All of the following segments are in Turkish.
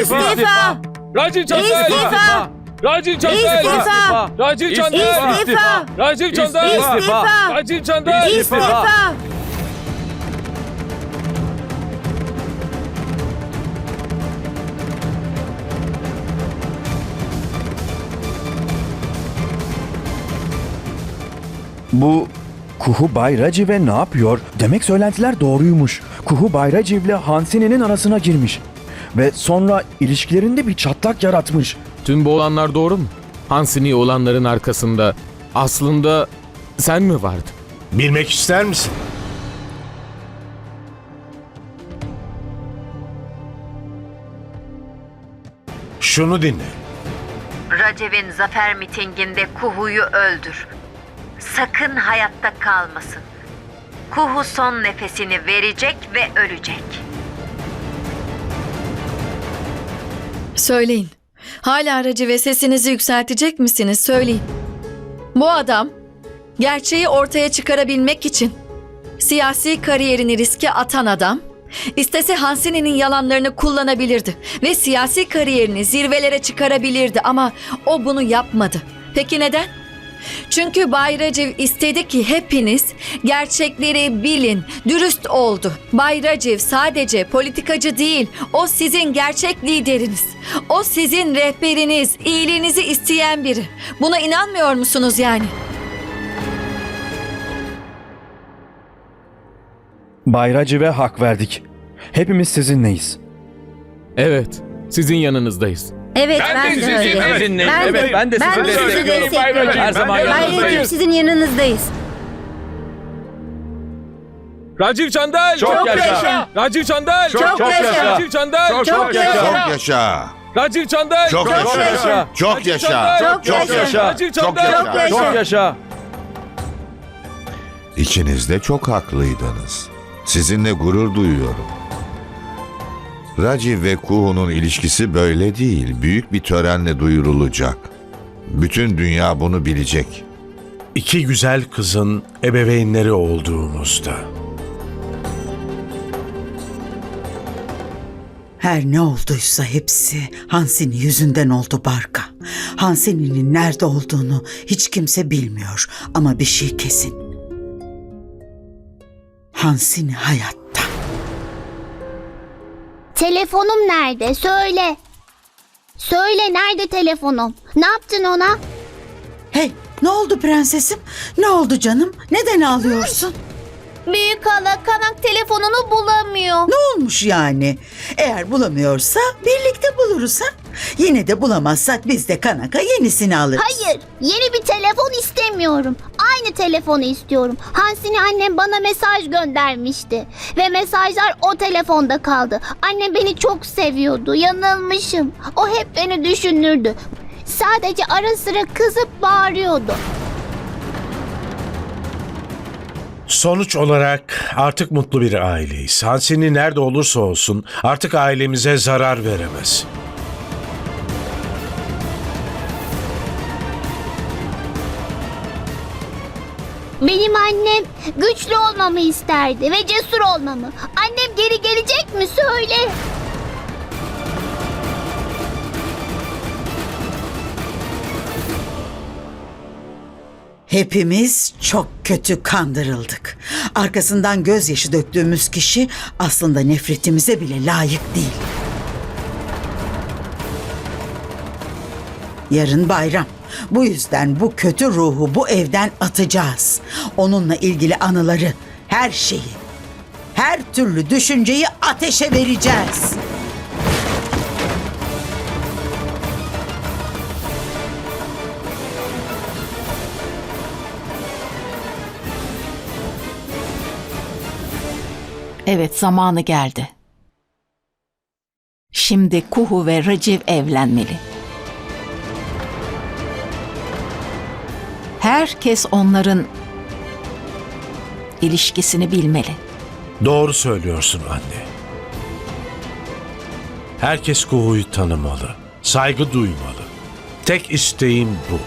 İstifa! Raciv Çandel! İstifa! Raciv Çandel! İstifa! Raciv Çandel! İstifa! Raciv Çandel! İstifa! Raciv Çandel! İstifa! Bu Kuhu Bayracı ve ne yapıyor? Demek söylentiler doğruymuş. Kuhu Bayracı ile Hansini'nin arasına girmiş. Ve sonra ilişkilerinde bir çatlak yaratmış. Tüm bu olanlar doğru mu? Hansini olanların arkasında aslında sen mi vardın? Bilmek ister misin? Şunu dinle. Recep'in zafer mitinginde Kuhu'yu öldür. Sakın hayatta kalmasın. Kuhu son nefesini verecek ve ölecek. Söyleyin. Hala aracı ve sesinizi yükseltecek misiniz? Söyleyin. Bu adam gerçeği ortaya çıkarabilmek için siyasi kariyerini riske atan adam istese Hansini'nin yalanlarını kullanabilirdi ve siyasi kariyerini zirvelere çıkarabilirdi ama o bunu yapmadı. Peki neden? Çünkü Bay Raciv istedi ki hepiniz gerçekleri bilin, dürüst oldu. Bay Raciv sadece politikacı değil, o sizin gerçek lideriniz. O sizin rehberiniz, iyiliğinizi isteyen biri. Buna inanmıyor musunuz yani? Bayracı ve hak verdik. Hepimiz sizinleyiz. Evet, sizin yanınızdayız. Evet ben, de öyle. Ben de, ben de sizi destekliyorum. Her zaman Recep sizin yanınızdayız. Raciv Çandel! Çok yaşa! Raciv Çandel! Çok yaşa! Raciv Çandel! Çok yaşa! Çok yaşa. Raciv Çandel! Çok yaşa. Çok yaşa. Çok yaşa. Raciv Çok yaşa. Çok yaşa. İkiniz de çok haklıydınız. Sizinle gurur duyuyorum. Raciv ve Kuhu'nun ilişkisi böyle değil. Büyük bir törenle duyurulacak. Bütün dünya bunu bilecek. İki güzel kızın ebeveynleri olduğumuzda. Her ne olduysa hepsi Hansini yüzünden oldu Barka. Hansini'nin nerede olduğunu hiç kimse bilmiyor ama bir şey kesin. Hansini hayatta. Telefonum nerede? Söyle. Söyle nerede telefonum? Ne yaptın ona? Hey ne oldu prensesim? Ne oldu canım? Neden ağlıyorsun? Büyük hala kanak telefonunu bulamıyor. Ne olmuş yani? Eğer bulamıyorsa birlikte buluruz ha? Yine de bulamazsak biz de kanaka yenisini alırız. Hayır, yeni bir telefon istemiyorum. Aynı telefonu istiyorum. Hansini annem bana mesaj göndermişti. Ve mesajlar o telefonda kaldı. Annem beni çok seviyordu. Yanılmışım. O hep beni düşünürdü. Sadece ara sıra kızıp bağırıyordu. Sonuç olarak artık mutlu bir aileyiz. Hansini nerede olursa olsun artık ailemize zarar veremez. Annem güçlü olmamı isterdi ve cesur olmamı. Annem geri gelecek mi söyle. Hepimiz çok kötü kandırıldık. Arkasından gözyaşı döktüğümüz kişi aslında nefretimize bile layık değil. Yarın bayram. Bu yüzden bu kötü ruhu bu evden atacağız. Onunla ilgili anıları, her şeyi, her türlü düşünceyi ateşe vereceğiz. Evet zamanı geldi. Şimdi Kuhu ve Raciv evlenmeli. Herkes onların ilişkisini bilmeli. Doğru söylüyorsun anne. Herkes Kuhu'yu tanımalı, saygı duymalı. Tek isteğim bu.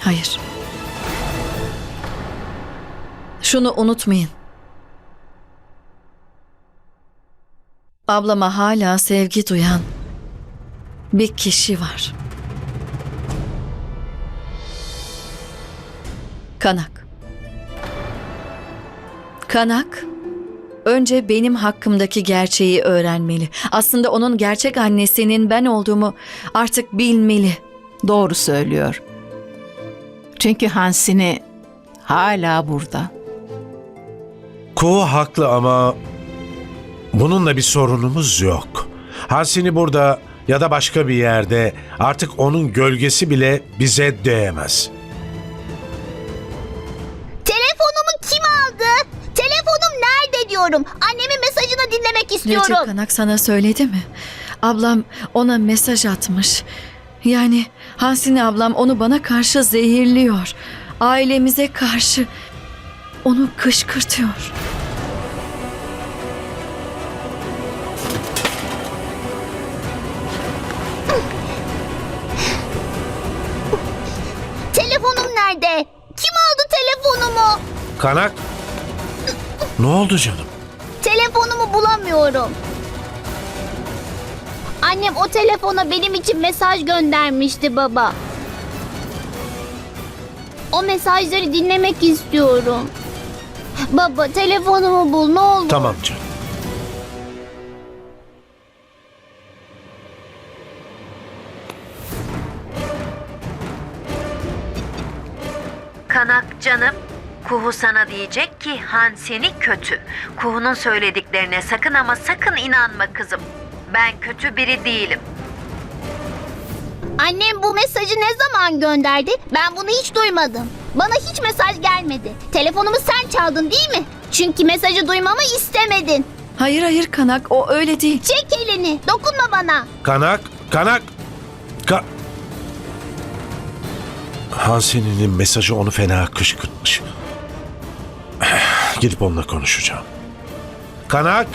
Hayır. Şunu unutmayın. ablama hala sevgi duyan bir kişi var. Kanak. Kanak önce benim hakkımdaki gerçeği öğrenmeli. Aslında onun gerçek annesinin ben olduğumu artık bilmeli. Doğru söylüyor. Çünkü Hansini hala burada. Kuğu haklı ama bununla bir sorunumuz yok. Hansini burada ya da başka bir yerde artık onun gölgesi bile bize değmez. Diyorum. Annemin mesajını dinlemek istiyorum. Recep Kanak sana söyledi mi? Ablam ona mesaj atmış. Yani Hansine ablam onu bana karşı zehirliyor. Ailemize karşı onu kışkırtıyor. Telefonum nerede? Kim aldı telefonumu? Kanak, ne oldu canım? Telefonumu bulamıyorum. Annem o telefona benim için mesaj göndermişti baba. O mesajları dinlemek istiyorum. Baba telefonumu bul ne olur. Tamam canım. Kanak canım, Kuhu sana diyecek ki Hansini kötü. Kuhu'nun söylediklerine sakın ama sakın inanma kızım. Ben kötü biri değilim. Annem bu mesajı ne zaman gönderdi? Ben bunu hiç duymadım. Bana hiç mesaj gelmedi. Telefonumu sen çaldın değil mi? Çünkü mesajı duymamı istemedin. Hayır hayır Kanak o öyle değil. Çek elini. Dokunma bana. Kanak, kanak. Ka Hansini'nin mesajı onu fena kışkırtmış. Gidip onunla konuşacağım. Kanak!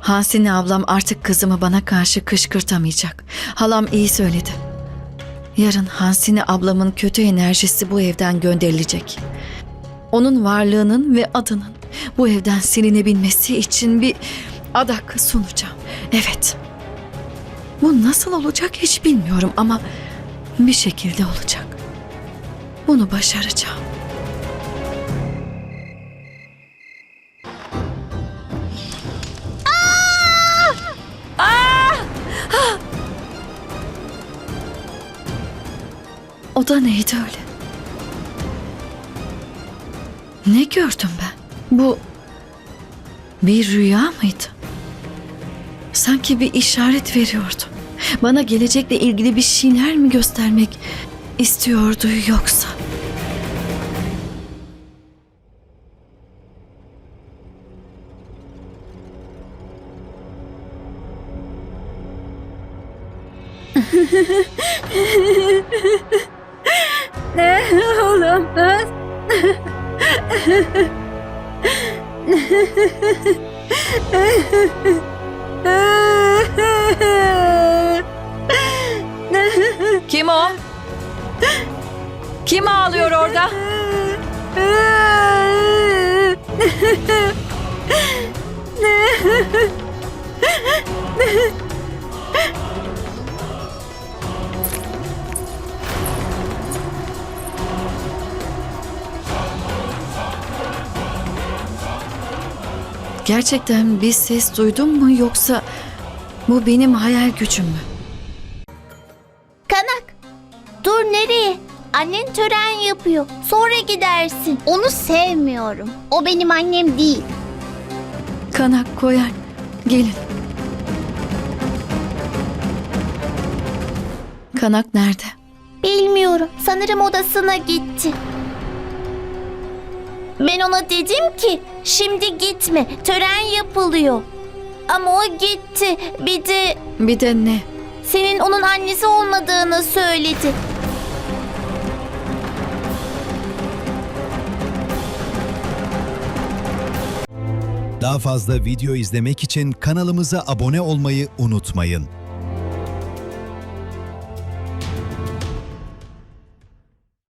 Hansine ablam artık kızımı bana karşı kışkırtamayacak. Halam iyi söyledi. Yarın Hansine ablamın kötü enerjisi bu evden gönderilecek. Onun varlığının ve adının bu evden silinebilmesi için bir adak sunacağım. Evet. Bu nasıl olacak hiç bilmiyorum ama bir şekilde olacak. Bunu başaracağım. O da neydi öyle? Ne gördüm ben? Bu bir rüya mıydı? Sanki bir işaret veriyordu. Bana gelecekle ilgili bir şeyler mi göstermek istiyordu yoksa? Gerçekten bir ses duydun mu yoksa bu benim hayal gücüm mü? Kanak. Dur nereye? Annen tören yapıyor. Sonra gidersin. Onu sevmiyorum. O benim annem değil. Kanak koyar. Gelin. Kanak nerede? Bilmiyorum. Sanırım odasına gitti. Ben ona dedim ki şimdi gitme. Tören yapılıyor. Ama o gitti. Bir de Bir de ne? senin onun annesi olmadığını söyledi. Daha fazla video izlemek için kanalımıza abone olmayı unutmayın.